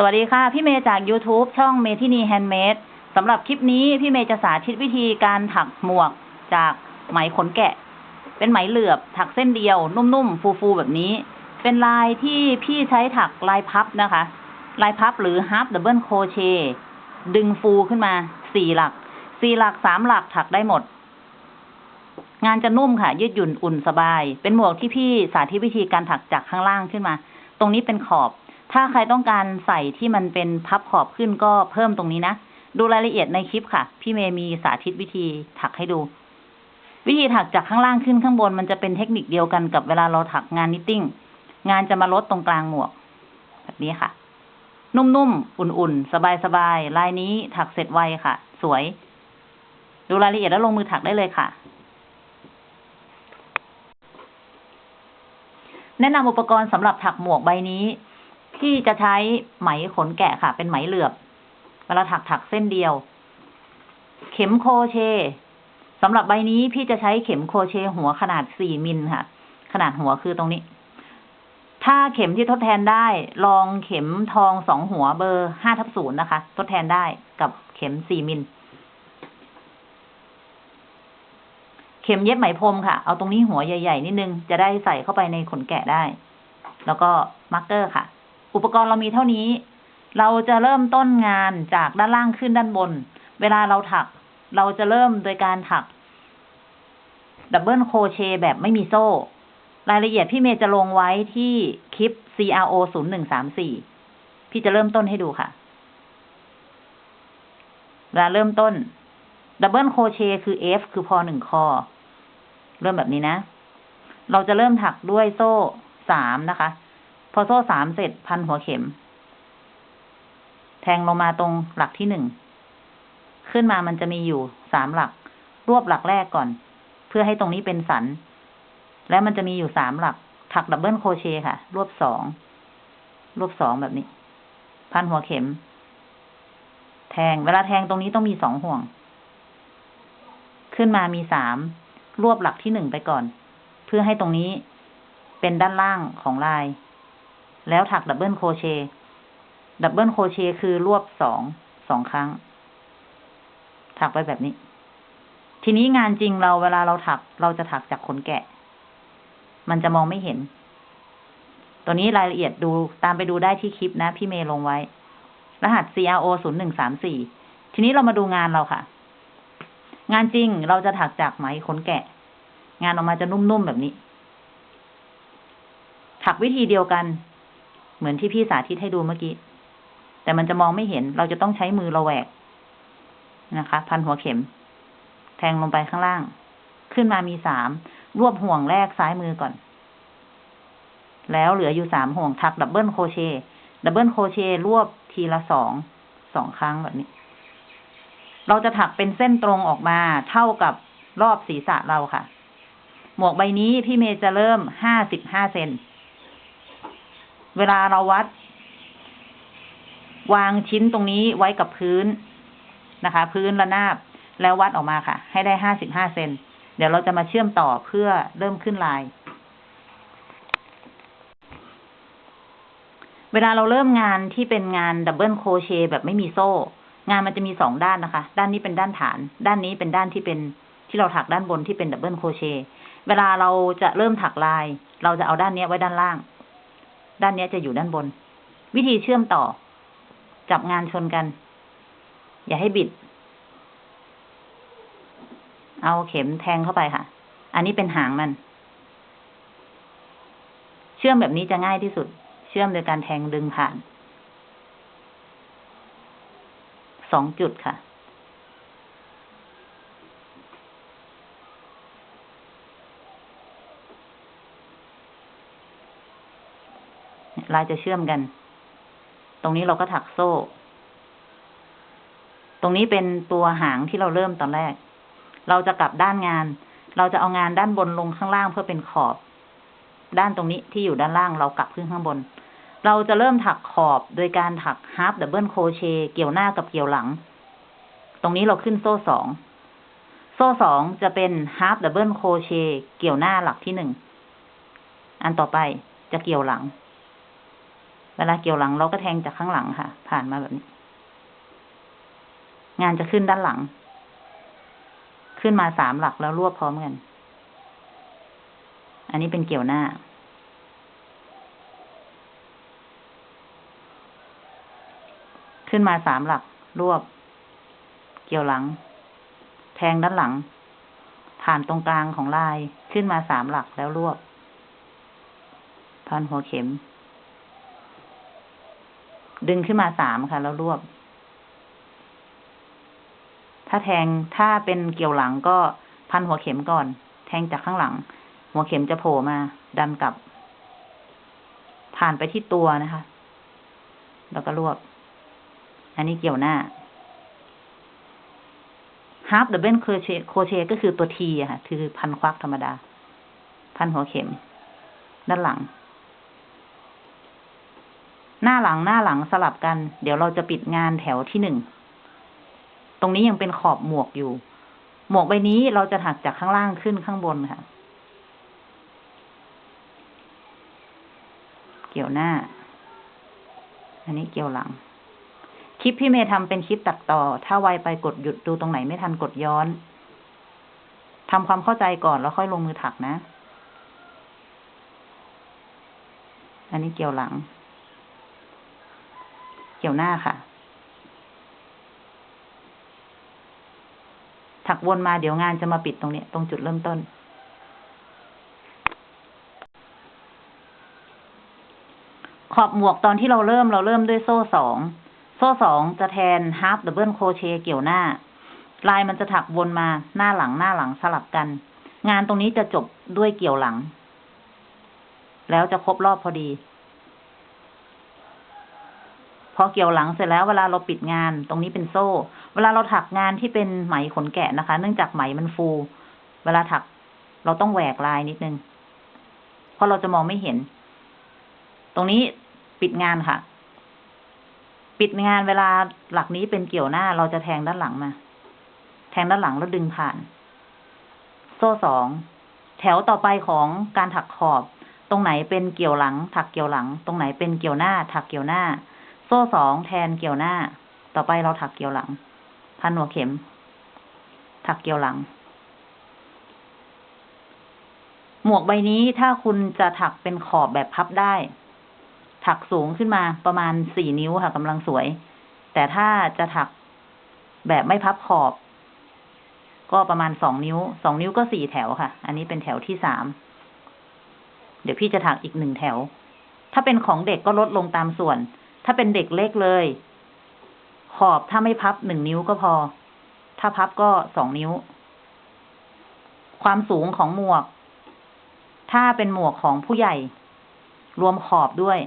สวัสดีค่ะ พี่เมย์จาก YouTube ช่องเมทินีแฮนด์เมดสำหรับคลิปนี้พี่เมย์จะสาธิตวิธีการถักหมวกจากไหมขนแกะ เป็นไหมเหลือบ ถักเส้นเดียว นุ่มๆ ฟูๆ แบบนี้ เป็นลายที่พี่ใช้ถักลายพับนะคะ ลายพับหรือ half double crochet ดึงฟูขึ้นมาสี่หลักสี่หลักสามหลักถักได้หมด งานจะนุ่มค่ะ ยืดหยุ่นอุ่นสบาย เป็นหมวกที่พี่สาธิตวิธีการถักจากข้างล่างขึ้นมา ตรงนี้เป็นขอบ ถ้าใครต้องการใส่ที่มันเป็นพับขอบขึ้นก็เพิ่มตรงนี้นะ ดูรายละเอียดในคลิปค่ะ พี่เมย์มีสาธิตวิธีถักให้ดู วิธีถักจากข้างล่างขึ้นข้างบนมันจะเป็นเทคนิคเดียวกันกับเวลาเราถักงานนิตติ้ง งานจะมาลดตรงกลางหมวก แบบนี้ค่ะ นุ่มๆ อุ่นๆ สบายๆ ลายนี้ถักเสร็จไวค่ะ สวย ดูรายละเอียดแล้วลงมือถักได้เลยค่ะแนะนำอุปกรณ์สำหรับถักหมวกใบนี้ ที่จะใช้ไหมขนแกะค่ะ เป็นไหมเหลือบ เวลาถักถักเส้นเดียว เข็มโครเชต์สำหรับใบนี้พี่จะใช้เข็มโครเชต์หัวขนาดสี่มิลค่ะ ขนาดหัวคือตรงนี้ ถ้าเข็มที่ทดแทนได้ ลองเข็มทองสองหัวเบอร์ห้าทับศูนย์นะคะ ทดแทนได้กับเข็มสี่มิล เข็มเย็บไหมพรมค่ะ เอาตรงนี้หัวใหญ่ ๆ นิดนึง จะได้ใส่เข้าไปในขนแกะได้ แล้วก็มาร์กเกอร์ค่ะ อุปกรณ์เรามีเท่านี้ เราจะเริ่มต้นงานจากด้านล่างขึ้นด้านบน เวลาเราถัก เราจะเริ่มโดยการถัก ดับเบิลโคเชแบบไม่มีโซ่ รายละเอียดพี่เมย์จะลงไว้ที่คลิป CRO 0 1 3 4 พี่จะเริ่มต้นให้ดูค่ะ เวลาเริ่มต้น ดับเบิลโคเชคือ F คือพอหนึ่งคอ เริ่มแบบนี้นะ เราจะเริ่มถักด้วยโซ่สามนะคะ พอโซ่สามเสร็จพันหัวเข็ม แทงลงมาตรงหลักที่หนึ่ง ขึ้นมามันจะมีอยู่สามหลัก รวบหลักแรกก่อน เพื่อให้ตรงนี้เป็นสัน แล้วมันจะมีอยู่สามหลัก ถักดับเบิลโคเชค่ะ รวบสอง รวบสองแบบนี้ พันหัวเข็ม แทง เวลาแทงตรงนี้ต้องมีสองห่วง ขึ้นมามีสาม รวบหลักที่หนึ่งไปก่อน เพื่อให้ตรงนี้เป็นด้านล่างของลาย แล้วถักดับเบิลโคเชดับเบิลโคเชคือรวบสองสองครั้ง ถักไปแบบนี้ ทีนี้งานจริงเราเวลาเราถักเราจะถักจากขนแกะ มันจะมองไม่เห็น ตัวนี้รายละเอียดดูตามไปดูได้ที่คลิปนะ พี่เมย์ลงไว้ รหัส CRO 0 1 3 4ทีนี้เรามาดูงานเราค่ะ งานจริงเราจะถักจากไหมขนแกะ งานออกมาจะนุ่มๆแบบนี้ ถักวิธีเดียวกัน เหมือนที่พี่สาธิตให้ดูเมื่อกี้ แต่มันจะมองไม่เห็น เราจะต้องใช้มือเราแหวกนะคะ พันหัวเข็ม แทงลงไปข้างล่าง ขึ้นมามีสาม รวบห่วงแรกซ้ายมือก่อน แล้วเหลืออยู่สามห่วงถักดับเบิลโคเชดับเบิลโคเชรวบทีละสอง สองครั้งแบบนี้ เราจะถักเป็นเส้นตรงออกมาเท่ากับรอบศีรษะเราค่ะ หมวกใบนี้พี่เมย์จะเริ่มห้าสิบห้าเซน เวลาเราวัด วางชิ้นตรงนี้ไว้กับพื้นนะคะ พื้นระนาบแล้ววัดออกมาค่ะ ให้ได้ห้าสิบห้าเซนเดี๋ยวเราจะมาเชื่อมต่อเพื่อเริ่มขึ้นลาย เวลาเราเริ่มงานที่เป็นงานดับเบิลโครเชต์แบบไม่มีโซ่ งานมันจะมีสองด้านนะคะ ด้านนี้เป็นด้านฐาน ด้านนี้เป็นด้านที่เป็นที่เราถักด้านบนที่เป็นดับเบิลโครเชต์เวลาเราจะเริ่มถักลาย เราจะเอาด้านนี้ไว้ด้านล่าง ด้านนี้จะอยู่ด้านบน วิธีเชื่อมต่อ จับงานชนกัน อย่าให้บิด เอาเข็มแทงเข้าไปค่ะ อันนี้เป็นหางมัน เชื่อมแบบนี้จะง่ายที่สุด เชื่อมโดยการแทงดึงผ่านสองจุดค่ะ ลายจะเชื่อมกัน ตรงนี้เราก็ถักโซ่ ตรงนี้เป็นตัวหางที่เราเริ่มตอนแรก เราจะกลับด้านงาน เราจะเอางานด้านบนลงข้างล่างเพื่อเป็นขอบ ด้านตรงนี้ที่อยู่ด้านล่างเรากลับขึ้นข้างบน เราจะเริ่มถักขอบโดยการถัก half double crochet เกี่ยวหน้ากับเกี่ยวหลัง ตรงนี้เราขึ้นโซ่สองโซ่สองจะเป็น half double crochet เกี่ยวหน้าหลักที่หนึ่ง อันต่อไปจะเกี่ยวหลัง เวลาเกี่ยวหลังเราก็แทงจากข้างหลังค่ะ ผ่านมาแบบนี้ งานจะขึ้นด้านหลัง ขึ้นมาสามหลักแล้วรวบพร้อมกัน อันนี้เป็นเกี่ยวหน้า ขึ้นมาสามหลัก รวบ เกี่ยวหลัง แทงด้านหลัง ผ่านตรงกลางของลาย ขึ้นมาสามหลักแล้วรวบ พันหัวเข็ม ดึงขึ้นมาสามค่ะแล้วรวบ ถ้าแทงถ้าเป็นเกี่ยวหลังก็พันหัวเข็มก่อน แทงจากข้างหลัง หัวเข็มจะโผล่มา ดันกลับ ผ่านไปที่ตัวนะคะ แล้วก็รวบ อันนี้เกี่ยวหน้า half double crochet crochet ก็คือตัว T ค่ะ คือพันควักธรรมดา พันหัวเข็ม ด้านหลัง หน้าหลังหน้าหลังสลับกัน เดี๋ยวเราจะปิดงานแถวที่หนึ่ง ตรงนี้ยังเป็นขอบหมวกอยู่ หมวกใบนี้เราจะถักจากข้างล่างขึ้นข้างบนค่ะ เกี่ยวหน้า อันนี้เกี่ยวหลัง คลิปพี่เมย์ทำเป็นคลิปตัดต่อ ถ้าไวไปกดหยุดดูตรงไหนไม่ทันกดย้อนทำความเข้าใจก่อนแล้วค่อยลงมือถักนะ อันนี้เกี่ยวหลัง กี่ยวหน้าค่ะ ถักวนมาเดี๋ยวงานจะมาปิดตรงนี้ ตรงจุดเริ่มต้น ขอบหมวกตอนที่เราเริ่มเราเริ่มด้วยโซ่สอง โซ่สองจะแทน half double crochet เกี่ยวหน้า ลายมันจะถักวนมาหน้าหลังหน้าหลังสลับกัน งานตรงนี้จะจบด้วยเกี่ยวหลัง แล้วจะครบรอบพอดี พอเกี่ยวหลังเสร็จแล้วเวลาเราปิดงานตรงนี้เป็นโซ่ เวลาเราถักงานที่เป็นไหมขนแกะนะคะ เนื่องจากไหมมันฟู เวลาถัก เราต้องแหวกลายนิดนึง เพราะเราจะมองไม่เห็น ตรงนี้ปิดงานค่ะ ปิดงานเวลาหลักนี้เป็นเกี่ยวหน้า เราจะแทงด้านหลังมา แทงด้านหลังแล้วดึงผ่าน โซ่สองแถวต่อไปของการถักขอบ ตรงไหนเป็นเกี่ยวหลัง ถักเกี่ยวหลัง ตรงไหนเป็นเกี่ยวหน้า ถักเกี่ยวหน้า โซ่สองแทนเกี่ยวหน้า ต่อไปเราถักเกี่ยวหลัง พันหัวเข็ม ถักเกี่ยวหลัง หมวกใบนี้ถ้าคุณจะถักเป็นขอบแบบพับได้ ถักสูงขึ้นมาประมาณสี่นิ้วค่ะกำลังสวย แต่ถ้าจะถักแบบไม่พับขอบ ก็ประมาณสองนิ้ว สองนิ้วก็สี่แถวค่ะ อันนี้เป็นแถวที่สาม เดี๋ยวพี่จะถักอีกหนึ่งแถว ถ้าเป็นของเด็กก็ลดลงตามส่วน ถ้าเป็นเด็กเล็กเลย ขอบถ้าไม่พับหนึ่งนิ้วก็พอ ถ้าพับก็สองนิ้ว ความสูงของหมวก ถ้าเป็นหมวกของผู้ใหญ่ รวมขอบด้วย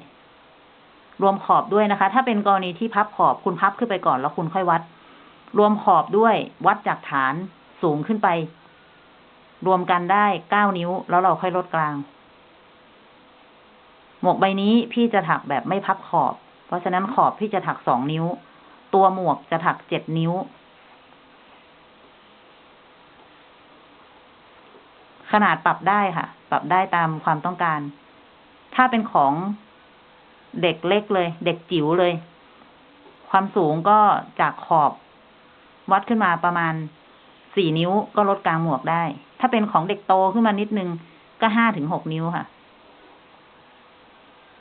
รวมขอบด้วยนะคะ ถ้าเป็นกรณีที่พับขอบคุณพับขึ้นไปก่อนแล้วคุณค่อยวัด รวมขอบด้วย วัดจากฐานสูงขึ้นไป รวมกันได้เก้านิ้ว แล้วเราค่อยลดกลางหมวกใบนี้พี่จะถักแบบไม่พับขอบ เพราะฉะนั้นขอบพี่จะถักสองนิ้ว ตัวหมวกจะถักเจ็ดนิ้ว ขนาดปรับได้ค่ะ ปรับได้ตามความต้องการ ถ้าเป็นของเด็กเล็กเลย เด็กจิ๋วเลย ความสูงก็จากขอบ วัดขึ้นมาประมาณสี่นิ้วก็ลดกลางหมวกได้ ถ้าเป็นของเด็กโตขึ้นมานิดนึงก็ห้าถึงหกนิ้วค่ะ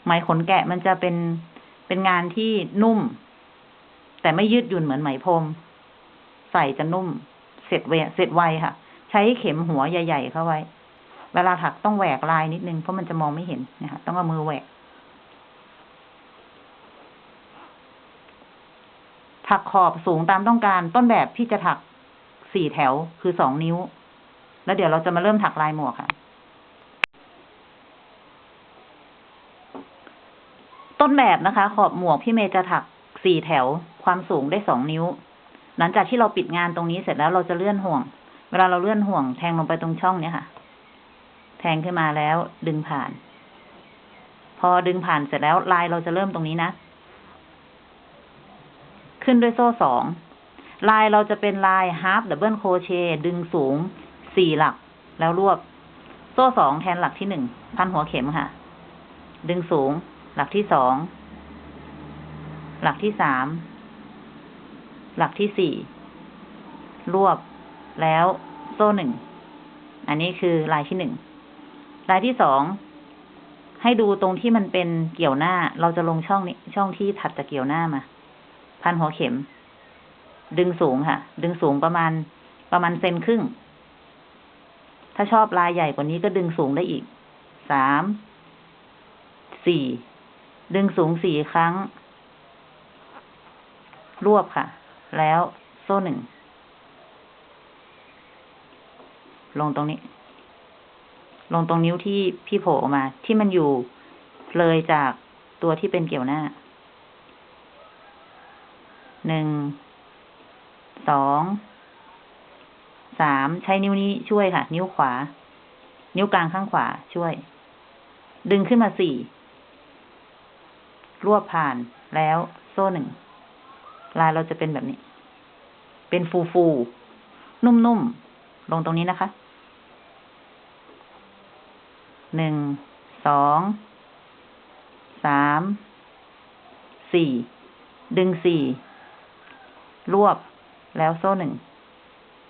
ไหมขนแกะมันจะเป็น เป็นงานที่นุ่ม แต่ไม่ยืดหยุ่นเหมือนไหมพรม ใส่จะนุ่ม เสร็จเวเสร็จไวค่ะ ใช้เข็มหัวใหญ่ๆเข้าไว้ เวลาถักต้องแหวกลายนิดนึงเพราะมันจะมองไม่เห็นนะคะต้องเอามือแหวกถักขอบสูงตามต้องการต้นแบบพี่จะถักสี่แถวคือสองนิ้ว แล้วเดี๋ยวเราจะมาเริ่มถักลายหมวกค่ะ นแบบนะคะ ขอบหมวกพี่เมย์จะถักสี่แถวความสูงได้สองนิ้ว หลังจากที่เราปิดงานตรงนี้เสร็จแล้วเราจะเลื่อนห่วง เวลาเราเลื่อนห่วงแทงลงไปตรงช่องเนี้ยค่ะ แทงขึ้นมาแล้วดึงผ่าน พอดึงผ่านเสร็จแล้วลายเราจะเริ่มตรงนี้นะ ขึ้นด้วยโซ่สองลายเราจะเป็นลาย half double crochet ดึงสูงสี่หลัก แล้วรวบ โซ่สองแทนหลักที่หนึ่งพันหัวเข็มค่ะ ดึงสูง หลักที่สอง หลักที่สาม หลักที่สี่ รวบแล้วโซ่หนึ่ง อันนี้คือลายที่หนึ่ง ลายที่สอง ให้ดูตรงที่มันเป็นเกี่ยวหน้า เราจะลงช่องนี้ ช่องที่ถัดจากเกี่ยวหน้ามา พันหัวเข็ม ดึงสูงค่ะ ดึงสูงประมาณ ประมาณเซนครึ่ง ถ้าชอบลายใหญ่กว่านี้ก็ดึงสูงได้อีก สาม สี่ ดึงสูงสี่ครั้ง รวบค่ะ แล้วโซ่หนึ่ง ลงตรงนี้ ลงตรงนิ้วที่พี่โผล่ออกมา ที่มันอยู่เลยจากตัวที่เป็นเกี่ยวหน้า หนึ่ง สอง สาม ใช้นิ้วนี้ช่วยค่ะ นิ้วขวา นิ้วกลางข้างขวาช่วย ดึงขึ้นมาสี่ รวบผ่านแล้วโซ่หนึ่งลายเราจะเป็นแบบนี้ เป็นฟูฟู นุ่มๆ ลงตรงนี้นะคะ หนึ่ง สอง สาม สี่ ดึงสี่ รวบ แล้วโซ่หนึ่ง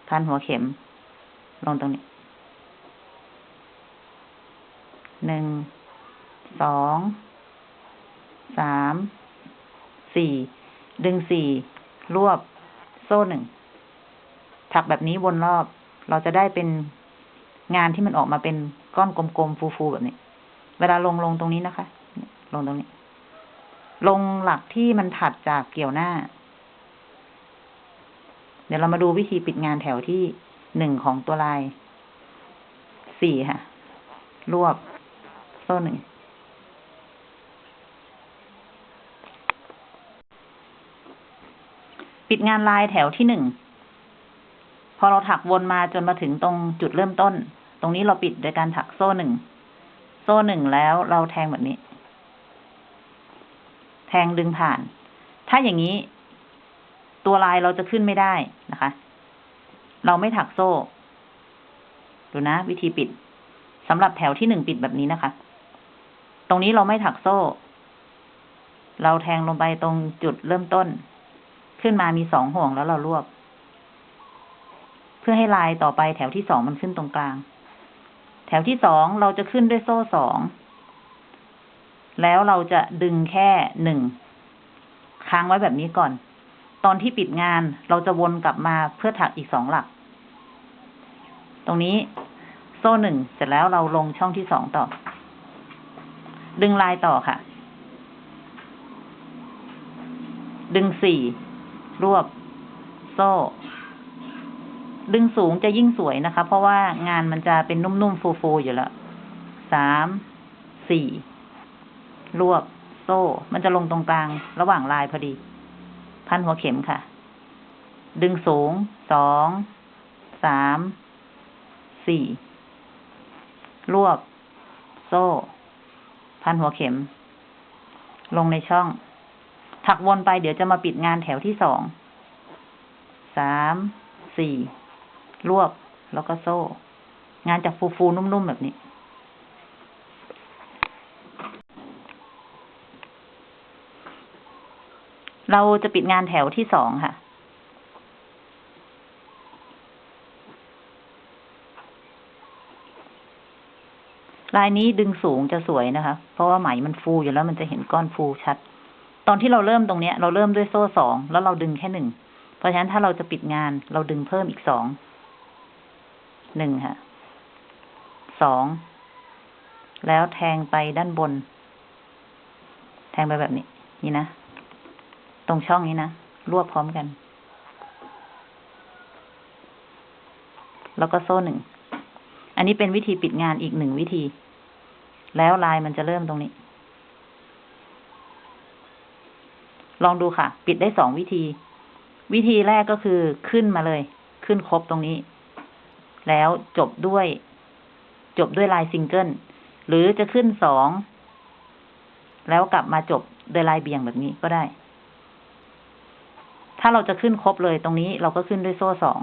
พันหัวเข็ม ลงตรงนี้ หนึ่ง สอง สามสี่ดึงสี่รวบโซ่หนึ่งถักแบบนี้วนรอบ เราจะได้เป็นงานที่มันออกมาเป็นก้อนกลมๆฟูๆแบบนี้ เวลาลงลงตรงนี้นะคะ ลงตรงนี้ ลงหลักที่มันถัดจากเกี่ยวหน้า เดี๋ยวเรามาดูวิธีปิดงานแถวที่หนึ่งของตัวลายสี่ค่ะ รวบโซ่หนึ่ง ปิดงานลายแถวที่หนึ่ง พอเราถักวนมาจนมาถึงตรงจุดเริ่มต้น ตรงนี้เราปิดโดยการถักโซ่หนึ่ง โซ่หนึ่งแล้วเราแทงแบบนี้ แทงดึงผ่าน ถ้าอย่างนี้ ตัวลายเราจะขึ้นไม่ได้นะคะ เราไม่ถักโซ่ ดูนะ วิธีปิดสำหรับแถวที่หนึ่งปิดแบบนี้นะคะ ตรงนี้เราไม่ถักโซ่ เราแทงลงไปตรงจุดเริ่มต้น ขึ้นมามีสองห่วงแล้วเรารวบ เพื่อให้ลายต่อไปแถวที่สองมันขึ้นตรงกลาง แถวที่สองเราจะขึ้นด้วยโซ่สอง แล้วเราจะดึงแค่หนึ่ง ค้างไว้แบบนี้ก่อน ตอนที่ปิดงานเราจะวนกลับมาเพื่อถักอีกสองหลัก ตรงนี้โซ่หนึ่งเสร็จแล้วเราลงช่องที่สองต่อ ดึงลายต่อค่ะ ดึงสี่ รวบ โซ่ ดึงสูงจะยิ่งสวยนะคะ เพราะว่างานมันจะเป็นนุ่มๆฟูๆอยู่แล้วสามสี่รวบโซ่ มันจะลงตรงกลางระหว่างลายพอดี พันหัวเข็มค่ะ ดึงสูงสองสามสี่รวบ โซ่ พันหัวเข็ม ลงในช่อง ถักวนไปเดี๋ยวจะมาปิดงานแถวที่สอง สาม สี่ รวบ แล้วก็โซ่ งานจากฟูฟูๆนุ่มๆแบบนี้เราจะปิดงานแถวที่สองค่ะ ลายนี้ดึงสูงจะสวยนะคะ เพราะว่าไหมมันฟูอยู่แล้วมันจะเห็นก้อนฟูชัด ตอนที่เราเริ่มตรงเนี้ย เราเริ่มด้วยโซ่สองแล้วเราดึงแค่หนึ่งเพราะฉะนั้นถ้าเราจะปิดงานเราดึงเพิ่มอีกสองหนึ่งค่ะสองแล้วแทงไปด้านบน แทงไปแบบนี้ นี่นะ ตรงช่องนี้นะ รวบพร้อมกัน แล้วก็โซ่หนึ่ง อันนี้เป็นวิธีปิดงานอีกหนึ่งวิธี แล้วลายมันจะเริ่มตรงนี้ ลองดูค่ะ ปิดได้สองวิธี วิธีแรกก็คือขึ้นมาเลย ขึ้นครบตรงนี้ แล้วจบด้วย จบด้วยลายซิงเกิล หรือจะขึ้นสอง แล้วกลับมาจบด้วยลายเบี่ยงแบบนี้ก็ได้ ถ้าเราจะขึ้นครบเลยตรงนี้เราก็ขึ้นด้วยโซ่สอง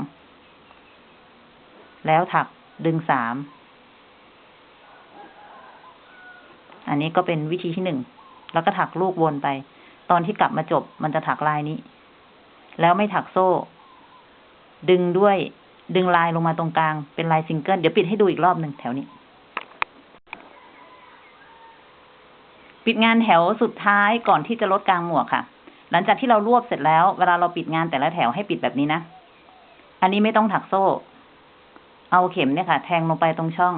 แล้วถักดึงสาม อันนี้ก็เป็นวิธีที่หนึ่ง แล้วก็ถักลูกวนไป ตอนที่กลับมาจบมันจะถักลายนี้ แล้วไม่ถักโซ่ ดึงด้วย ดึงลายลงมาตรงกลาง เป็นลายซิงเกิล เดี๋ยวปิดให้ดูอีกรอบหนึ่งแถวนี้ ปิดงานแถวสุดท้ายก่อนที่จะลดกลางหมวกค่ะ หลังจากที่เรารวบเสร็จแล้ว เวลาเราปิดงานแต่ละแถวให้ปิดแบบนี้นะ อันนี้ไม่ต้องถักโซ่ เอาเข็มเนี่ยค่ะ แทงลงไปตรงช่อง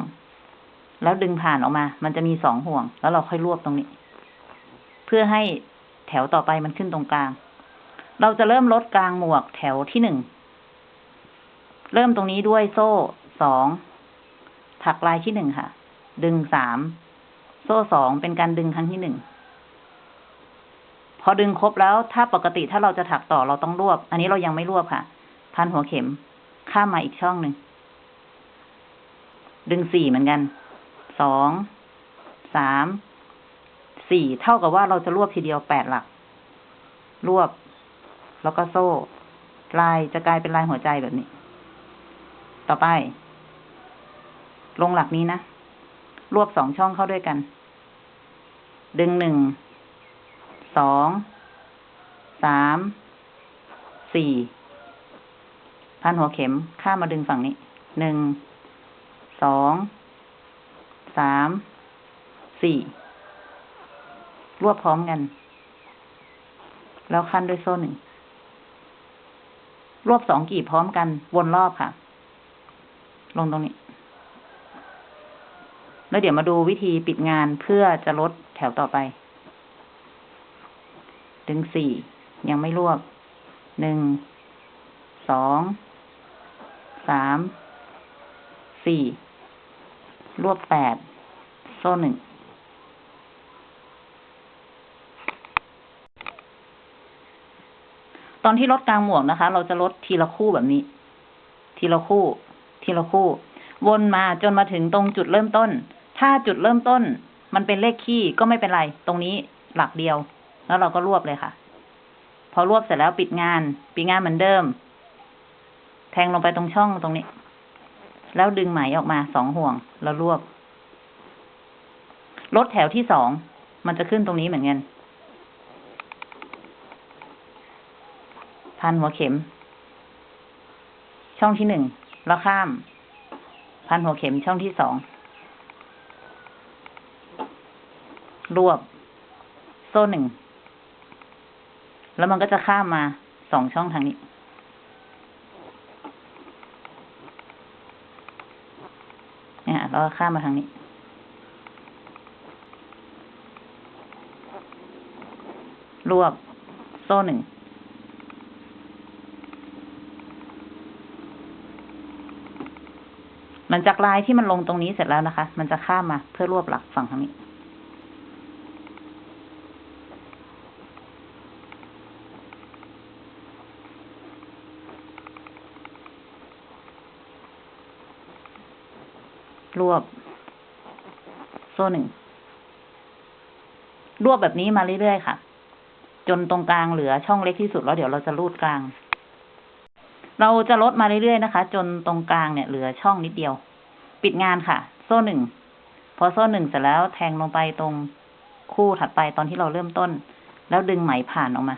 แล้วดึงผ่านออกมา มันจะมีสองห่วง แล้วเราค่อยรวบตรงนี้ เพื่อให้ แถวต่อไปมันขึ้นตรงกลาง เราจะเริ่มลดกลางหมวกแถวที่หนึ่ง เริ่มตรงนี้ด้วยโซ่สอง ถักลายที่หนึ่งค่ะ ดึงสาม โซ่สองเป็นการดึงครั้งที่หนึ่ง พอดึงครบแล้ว ถ้าปกติถ้าเราจะถักต่อเราต้องรวบ อันนี้เรายังไม่รวบค่ะ พันหัวเข็ม ข้ามมาอีกช่องหนึ่ง ดึงสี่เหมือนกัน สอง สาม สี่เท่ากับว่าเราจะรวบทีเดียวแปดหลัก รวบ แล้วก็โซ่ ลายจะกลายเป็นลายหัวใจแบบนี้ ต่อไป ลงหลักนี้นะ รวบสองช่องเข้าด้วยกัน ดึงหนึ่ง สอง สาม สี่พันหัวเข็มข้ามมาดึงฝั่งนี้ หนึ่ง สอง สาม สี่ รวบพร้อมกัน แล้วขั้นด้วยโซ่หนึ่ง รวบสองกีบพร้อมกัน วนรอบค่ะ ลงตรงนี้ แล้วเดี๋ยวมาดูวิธีปิดงานเพื่อจะลดแถวต่อไป ดึงสี่ ยังไม่รวบ หนึ่ง สอง สาม สี่ รวบแปด โซ่หนึ่ง ตอนที่ลดกลางหมวกนะคะ เราจะลดทีละคู่แบบนี้ ทีละคู่ ทีละคู่ วนมาจนมาถึงตรงจุดเริ่มต้น ถ้าจุดเริ่มต้น มันเป็นเลขคี่ก็ไม่เป็นไร ตรงนี้หลักเดียว แล้วเราก็รวบเลยค่ะ พอรวบเสร็จแล้วปิดงาน ปิดงานเหมือนเดิม แทงลงไปตรงช่องตรงนี้ แล้วดึงไหมออกมาสองห่วง แล้วรวบ ลดแถวที่สอง มันจะขึ้นตรงนี้เหมือนกัน พันหัวเข็ม ช่องที่หนึ่งแล้วข้าม พันหัวเข็มช่องที่สองรวบ โซ่หนึ่ง แล้วมันก็จะข้ามมาสองช่องทางนี้ เนี่ยแล้วก็ข้ามมาทางนี้ รวบ โซ่หนึ่ง หลังจากลายที่มันลงตรงนี้เสร็จแล้วนะคะ มันจะข้ามมาเพื่อรวบหลักฝั่งทางนี้ รวบ โซ่หนึ่ง รวบแบบนี้มาเรื่อยๆค่ะ จนตรงกลางเหลือช่องเล็กที่สุดแล้วเดี๋ยวเราจะรูดกลาง เราจะลดมาเรื่อยๆนะคะ จนตรงกลางเนี่ยเหลือช่องนิดเดียว ปิดงานค่ะ โซ่หนึ่งพอโซ่หนึ่งเสร็จแล้วแทงลงไปตรงคู่ถัดไปตอนที่เราเริ่มต้น แล้วดึงไหมผ่านออกมา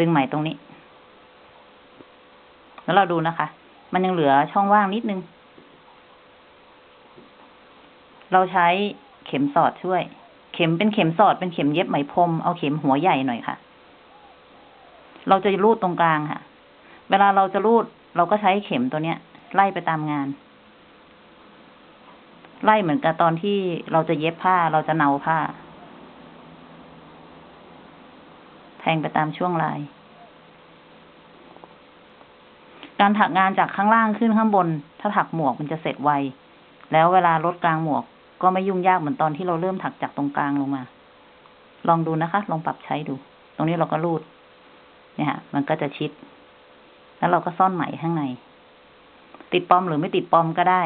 ดึงไหมตรงนี้ แล้วเราดูนะคะ มันยังเหลือช่องว่างนิดนึง เราใช้เข็มสอดช่วย เข็มเป็นเข็มสอดเป็นเข็มเย็บไหมพรมเอาเข็มหัวใหญ่หน่อยค่ะ เราจะรูดตรงกลางค่ะ เวลาเราจะรูดเราก็ใช้เข็มตัวเนี้ย ไล่ไปตามงาน ไล่เหมือนกับตอนที่เราจะเย็บผ้าเราจะเนาผ้า แทงไปตามช่วงลาย การถักงานจากข้างล่างขึ้นข้างบน ถ้าถักหมวกมันจะเสร็จไว แล้วเวลาลดกลางหมวก ก็ไม่ยุ่งยากเหมือนตอนที่เราเริ่มถักจากตรงกลางลงมา ลองดูนะคะ ลองปรับใช้ดู ตรงนี้เราก็รูด เนี่ยฮะ มันก็จะชิด แล้วเราก็ซ่อนไหมข้างใน ติดปอมหรือไม่ติดปอมก็ได้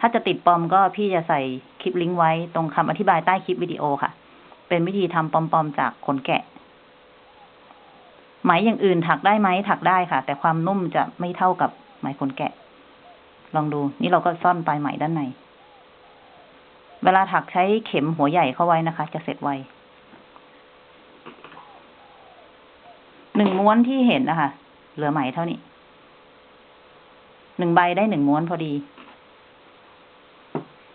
ถ้าจะติดปอมก็พี่จะใส่คลิปลิงก์ไว้ตรงคำอธิบายใต้คลิปวิดีโอค่ะ เป็นวิธีทำปอมๆจากขนแกะ ไหมอย่างอื่นถักได้ไหมถักได้ค่ะ แต่ความนุ่มจะไม่เท่ากับไหมขนแกะ ลองดู นี่เราก็ซ่อนปลายไหมด้านใน เวลาถักใช้เข็มหัวใหญ่เข้าไว้นะคะ จะเสร็จไวหนึ่งม้วนที่เห็นนะคะ เหลือไหมเท่านี้ หนึ่งใบได้หนึ่งม้วนพอดี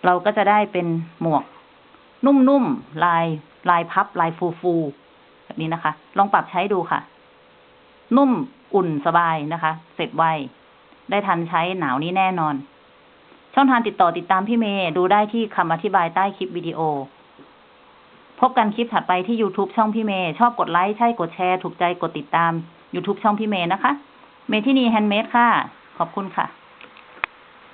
เราก็จะได้เป็นหมวก นุ่มๆ ลาย ลายพับ ลายฟูๆ แบบนี้นะคะ ลองปรับใช้ดูค่ะ นุ่ม อุ่น สบายนะคะ เสร็จไว ได้ทันใช้หนาวนี้แน่นอน ช่องทางติดต่อติดตามพี่เมย์ดูได้ที่คำอธิบายใต้คลิปวิดีโอ พบกันคลิปถัดไปที่ YouTube ช่องพี่เมย์ชอบกดไลค์ ใช่กดแชร์ ถูกใจกดติดตาม YouTube ช่องพี่เมย์นะคะ เมทินีแฮนด์เมดค่ะ ขอบคุณค่ะ